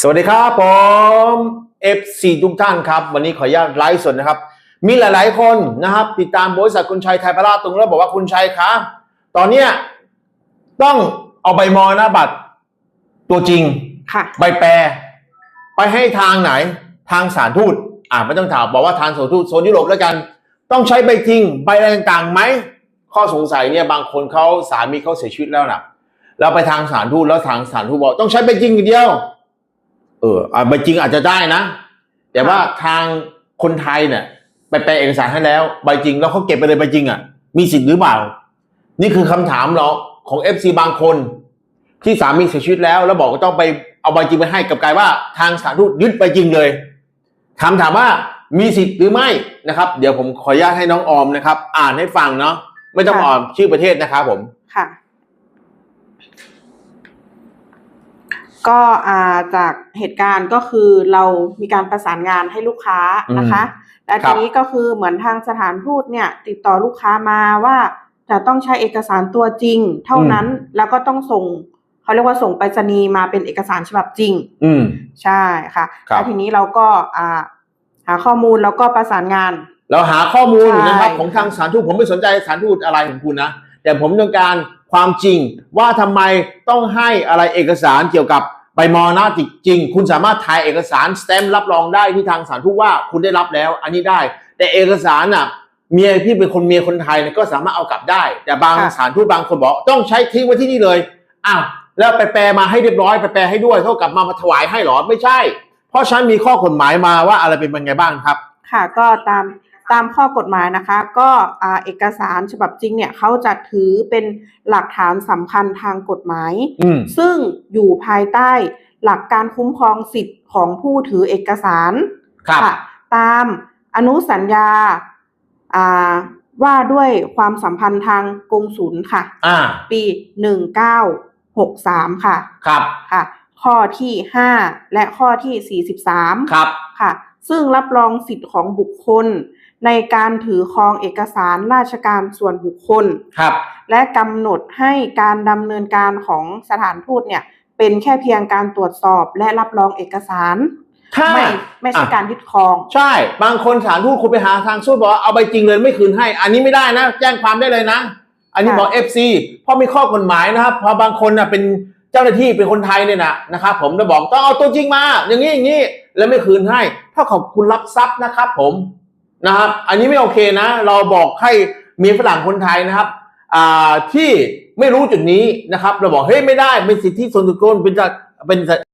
สวัสดีครับผม FC ทุกท่านครับ วันนี้ขออนุญาตไลฟ์สดนะครับ มีหลาย ๆ คนนะครับ ติดตามบริษัทคุณชัยไทยพราชตรงแล้วบอกว่าคุณชัยครับตอนเนี้ยต้องเอาใบมรณบัตร ตัวจริงค่ะใบแปร ไปให้ทางไหนทางสถารทูตอ่าไม่ต้องถามบอกว่าทางสถารทูตโซนยุโรปแล้วกัน ต้องใช้ใบจริงใบอะไรต่างๆไหมข้อสงสัยเนี่ยบางคนเขาสามีเขาเสียชีวิตแล้วนะ เราไปทางสถารทูตแล้วทางสถารทูตบอกต้องใช้ใบจริงอย่างเดียว เอออ่าใบจริงอาจจะได้นะ แต่ว่าทางคนไทยเนี่ย ไปแปลเอกสารให้แล้วใบจริงแล้วเขาเก็บไปเลยใบจริงอะ มีสิทธิ์หรือเปล่า นี่คือคำถามเราของเอฟซีบางคน ที่สามีเสียชีวิตแล้ว แล้วบอกว่าต้องไปเอาใบจริงไปให้กลับกลายว่าทางสถานทูตยึดใบจริงเลยถามถามว่ามีสิทธิ์หรือไม่นะครับ เดี๋ยวผมขออนุญาตให้น้องออมนะครับ อ่านให้ฟังเนาะไม่ต้องค่ะออมชื่อประเทศนะครับผมค่ะ ก็อ่าจากเหตุการณ์ก็คือเรามีการประสานงานให้ลูกค้านะคะและครัทีบนี้ก็คือเหมือนทางสถานทูตเนี่ย ติดต่อลูกค้ามาว่าจะต้องใช้เอกสารตัวจริง เท่านั้นแล้วก็ต้องส่งเขาเรียกว่าส่งไปรษณีย์มาเป็นเอกสารฉบับจริง อืมใช่ค่ะครับแล้วทีนี้เราก็อ่าหาข้อมูลแล้วก็ประสานงาน เราหาข้อมูลใช่นะครับของทางสถารทูตผมไม่สนใจสถารทูตอะไรของคุณนะแต่ผมต้องการ ความจริงว่าทำไมต้องให้อะไรเอกสารเกี่ยวกับใบมรณะจริง คุณสามารถถ่ายเอกสารสแตมป์รับรองได้ที่ทางสารทูตว่าคุณได้รับแล้ว อันนี้ได้ แต่เอกสารน่ะเมียพี่เป็นคนเมียคนไทยเนี่ยก็สามารถเอากลับได้ แต่บางสารทูตบางคนบอกต้องใช้ทิ้งไว้ที่นี่เลยอ้าวแล้วไปแปลมาให้เรียบร้อยไปแปลให้ด้วยเท่ากับมามาถวายให้เหรอไม่ใช่ เพราะฉันมีข้อกฎหมายมาว่าอะไรเป็นยังไงบ้างครับ ค่ะก็ตาม ตามข้อกฎหมายนะคะ ก็อ่าเอกสารฉบับจริงเนี่ยเขาจะถือเป็นหลักฐานสำคัญทางกฎหมายอืมซึ่งอยู่ภายใต้หลักการคุ้มครองสิทธิ์ของผู้ถือเอกสารครับค่ะตามอนุสัญญาอ่าว่าด้วยความสัมพันธ์ทางกงสุลค่ะอ่าปี1963ค่ะครับค่ะ ข้อที่5และข้อที่43ครับค่ะ ซึ่งรับรองสิทธิ์ของบุคคล ในการถือครองเอกสารราชการส่วนบุคคล ครับ และกำหนดให้การดำเนินการของสถานทูตเนี่ยเป็นแค่เพียงการตรวจสอบและรับรองเอกสาร ถ้าไม่ไม่ใช่อะ การยึดครอง ใช่ บางคนสถารทูตคุณไปหาทางสู้บอกว่าเอาใบจริงเลยไม่คืนให้ อันนี้ไม่ได้นะ แจ้งความได้เลยนะ อันนี้ค่ะ บอก FC เพราะมีข้อกฎหมายนะครับ พอบางคนนะเป็นเจ้าหน้าที่เป็นคนไทยเนี่ยนะนะครับผมจะบอกต้องเอาตัวจริงมา อย่างนี้อย่างนี้แล้วไม่คืนให้เท่ากับคุณรับทรัพย์นะครับผม นะครับ อันนี้ไม่โอเคนะ เราบอกให้มีฝรั่งคนไทยนะครับอ่าที่ไม่รู้จุดนี้นะครับ เราบอกเฮ้ยไม่ได้เป็นสิทธิส่วนบุคคลเป็นจะเป็น